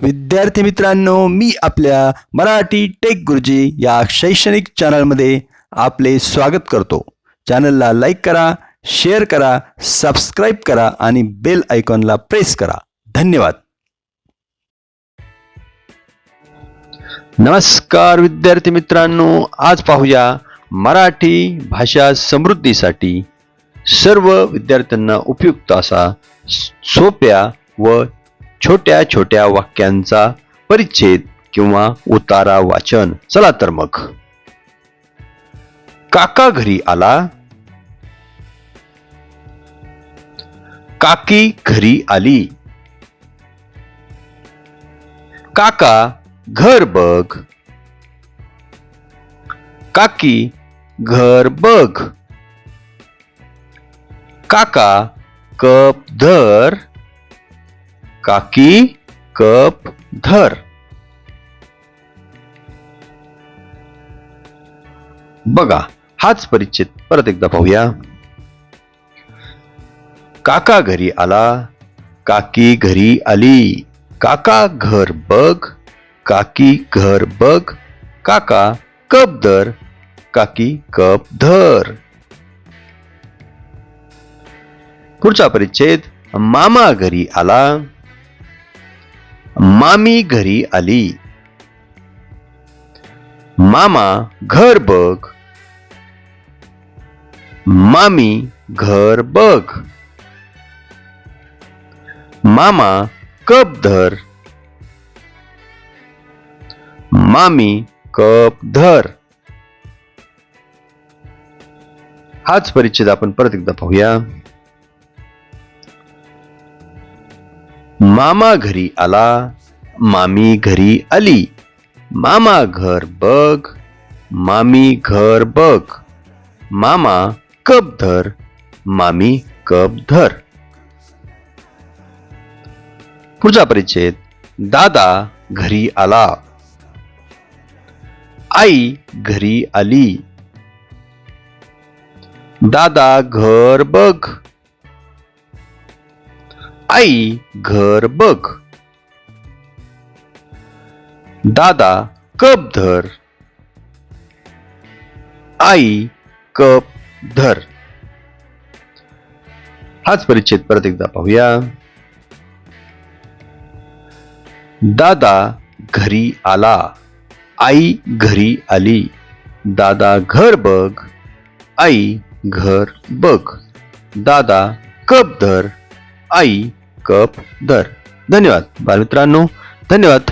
विद्यार्थी मित्रांनो मी आपल्या मराठी टेक गुरुजी या शैक्षणिक चॅनलमध्ये आपले स्वागत करतो. चॅनलला लाईक करा शेअर करा सबस्क्राईब करा आणि बेल आयकॉनला प्रेस करा. धन्यवाद. नमस्कार विद्यार्थी मित्रांनो आज पाहूया मराठी भाषा समृद्धीसाठी सर्व विद्यार्थ्यांना उपयुक्त असा सोप्या व छोट्या छोट्या वाक्यांचा परिच्छेद किंवा उतारा वाचन. चला तर मग. काका घरी आला. काकी घरी आली. काका घर बघ. काकी घर बघ. काका कप धर. काकी कप धर. बघा हाच परिचित. परत एकदा पाहूया. काका घरी आला. काकी घरी आली. काका घर बघ. काकी घर बघ. काका कप धर. काकी कप धर. पुढचा परिच्छेद. मामा घरी आला. मामी घरी आली. मामा घर बघ. मामी घर बघ. मामा कप धर. मामी कप धर. हाच परिच्छेद आपण परत एकदा पाहूया. मामा घरी आला मामी घरी आली. मामा घर बघ मामी घर बघ. मामा कप धर मामी कप धर. पुढचा परिचय दादा घरी आला. आई घरी आली. दादा घर बघ. आई घर बघ. दादा कप धर. आई कप धर. हाच परिच्छेद परत एकदा पाहूया. दादा घरी आला. आई घरी आली. दादा घर बघ. आई घर बघ. दादा कप धर. आई कप दर. धन्यवाद. बालमित्रांनो धन्यवाद.